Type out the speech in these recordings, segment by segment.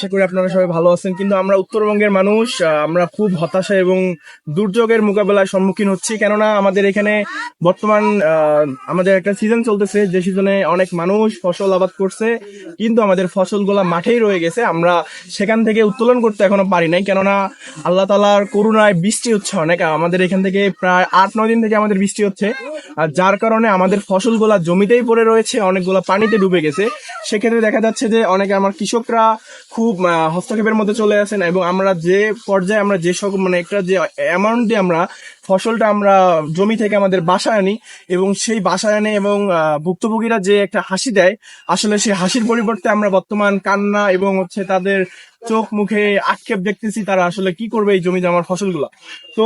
আশা করি আপনারা সবাই ভালো আছেন। কিন্তু আমরা উত্তরবঙ্গের মানুষ আমরা খুব হতাশা এবং দুর্যোগের মোকাবেলায় সম্মুখীন হচ্ছি। কেননা আমাদের এখানে বর্তমান আমাদের একটা সিজন চলতেছে, যে সিজনে অনেক মানুষ ফসল আবাদ করছে, কিন্তু আমাদের ফসলগুলা মাঠেই রয়ে গেছে। আমরা সেখান থেকে উত্তোলন করতে এখনও পারি নাই, কেননা আল্লাহ তালার করুণায় বৃষ্টি হচ্ছে অনেক। আমাদের এখান থেকে প্রায় আট, নয় দিন থেকে আমাদের বৃষ্টি হচ্ছে। আর যার কারণে আমাদের ফসলগুলা জমিতেই পড়ে রয়েছে, অনেকগুলা পানিতে ডুবে গেছে। সেক্ষেত্রে দেখা যাচ্ছে যে অনেকে আমার কৃষকরা খুব আহ, হস্তক্ষেপের মধ্যে চলে আসেন এবং আমরা যে পর্যায়ে আমরা যে সব মানে একটা যে অ্যামাউন্ট দিয়ে আমরা ফসলটা আমরা জমি থেকে আমাদের বাসায় আনি এবং সেই বাসায় আনে এবং ভুক্তভোগীরা যে একটা হাসি দেয় আসলে সেই হাসির পরিবর্তে আমরা বর্তমান কান্না এবং হচ্ছে তাদের চোখ মুখে আক্ষেপ দেখতেছি তারা আসলে কি করবে এই জমি জমার ফসলগুলা। তো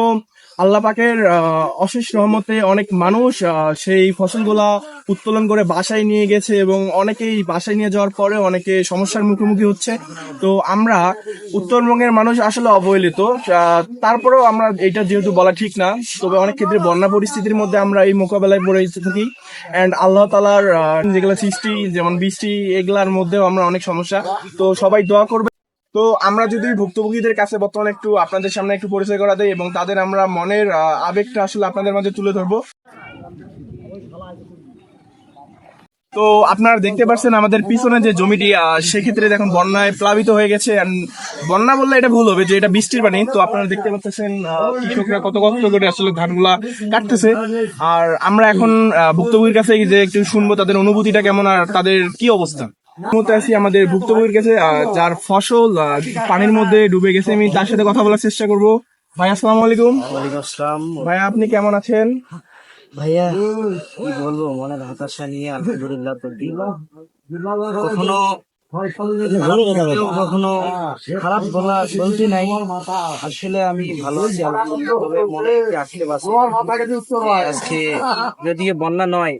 আল্লাহ পাকের আহ, অশেষ রহমতে অনেক মানুষ সেই ফসলগুলা উত্তোলন করে বাসায় নিয়ে গেছে এবং অনেকেই বাসায় নিয়ে যাওয়ার পরে অনেকে সমস্যার মুখোমুখি হচ্ছে। তো আমরা উত্তরবঙ্গের মানুষ আসলে অবহেলিত তারপরেও আমরা এটা যেহেতু বলা ঠিক না তবে অনেক ক্ষেত্রে বন্যা পরিস্থিতির মধ্যে আমরা এই মোকাবেলায় পড়ে থাকি। অ্যান্ড আল্লাহ তালার যেগুলো সৃষ্টি, যেমন বৃষ্টি, এগুলার মধ্যেও আমরা অনেক সমস্যা। তো সবাই দোয়া করবে। তো আমরা যদি ভুক্তভোগীদের কাছে বর্তমানে একটু আপনাদের সামনে একটু পরিচয় করা দেয় এবং তাদের আমরা মনের আবেগটা আসলে আপনাদের মাঝে তুলে ধরবো। তো আপনারা দেখতে পাচ্ছেন আমাদের পিছনে যে জমিটি সেক্ষেত্রে দেখুন বন্যায় প্লাবিত হয়ে গেছে। বন্যা বললে এটা ভুল হবে যে এটা বৃষ্টির পানি। তো আপনারা দেখতে পাচ্ছেন কৃষকরা কত কষ্ট করে আসলে ধানগুলা কাটতেছে। আর আমরা এখন ভুক্তভোগীর কাছে যে একটু শুনব তাদের অনুভূতিটা কেমন আর তাদের কি অবস্থা? মুহূর্তে আছি আমাদের ভুক্তভোগীর কাছে যার ফসল পানির মধ্যে ডুবে গেছে। আমি তার সাথে কথা বলার চেষ্টা করব। ভাই আসসালামু আলাইকুম। আসসালাম। ভাই আপনি কেমন আছেন? ভাইয়া কি বলব মনের হতাশা নিয়ে আলহামদুলিল্লাহ তো দিল। কখনো কখনো খারাপ বলা বলতে নাই। আসলে আমি ভালো আছি আজকে বাঁচি আজকে যদি বন্যা নয়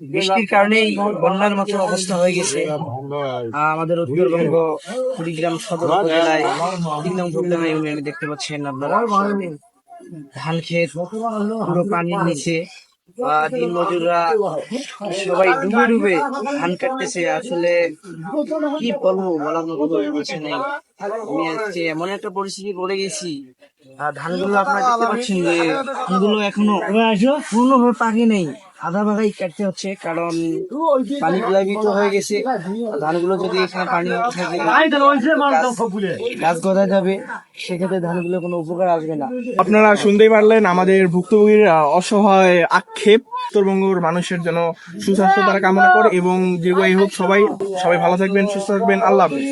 বৃষ্টির কারণেই বন্যার মতো অবস্থা হয়ে গেছে। আমাদের উত্তরবঙ্গ কুড়িগ্রাম সদর উপজেলায় তিন নং প্রবলেমে ইউনিয়নে দেখতে পাচ্ছেন আপনারা। ধান ক্ষেত পুরো পানির নিচে দিন মজুররা সবাই ডুবে ডুবে ধান কাটতেছে। আসলে কি বলব বলার মতো বলছে নেই। আমি আজকে এমন একটা পরিস্থিতি পড়ে গেছি আর ধানগুলো আপনারা দেখতে পাচ্ছেন যে ধানগুলো এখনও পূর্ণভাবে পাকে নেই। আধা ভাগাই কাটতে হচ্ছে কারণ পানি প্লাবিত হয়ে গেছে। ধানগুলো যদি এখানে পানি থাকে গাছ গদা যাবে সেক্ষেত্রে ধানগুলো কোনো উপকার আসবে না। আপনারা শুনতেই পারলেন আমাদের ভুক্তভোগীর অসহায় আক্ষেপ উত্তরবঙ্গের মানুষের জন্য সুস্বাস্থ্য তারা কামনা করে এবং দীর্ঘায়ু হোক সবাই সবাই ভালো থাকবেন সুস্থ থাকবেন। আল্লাহ হাফেজ।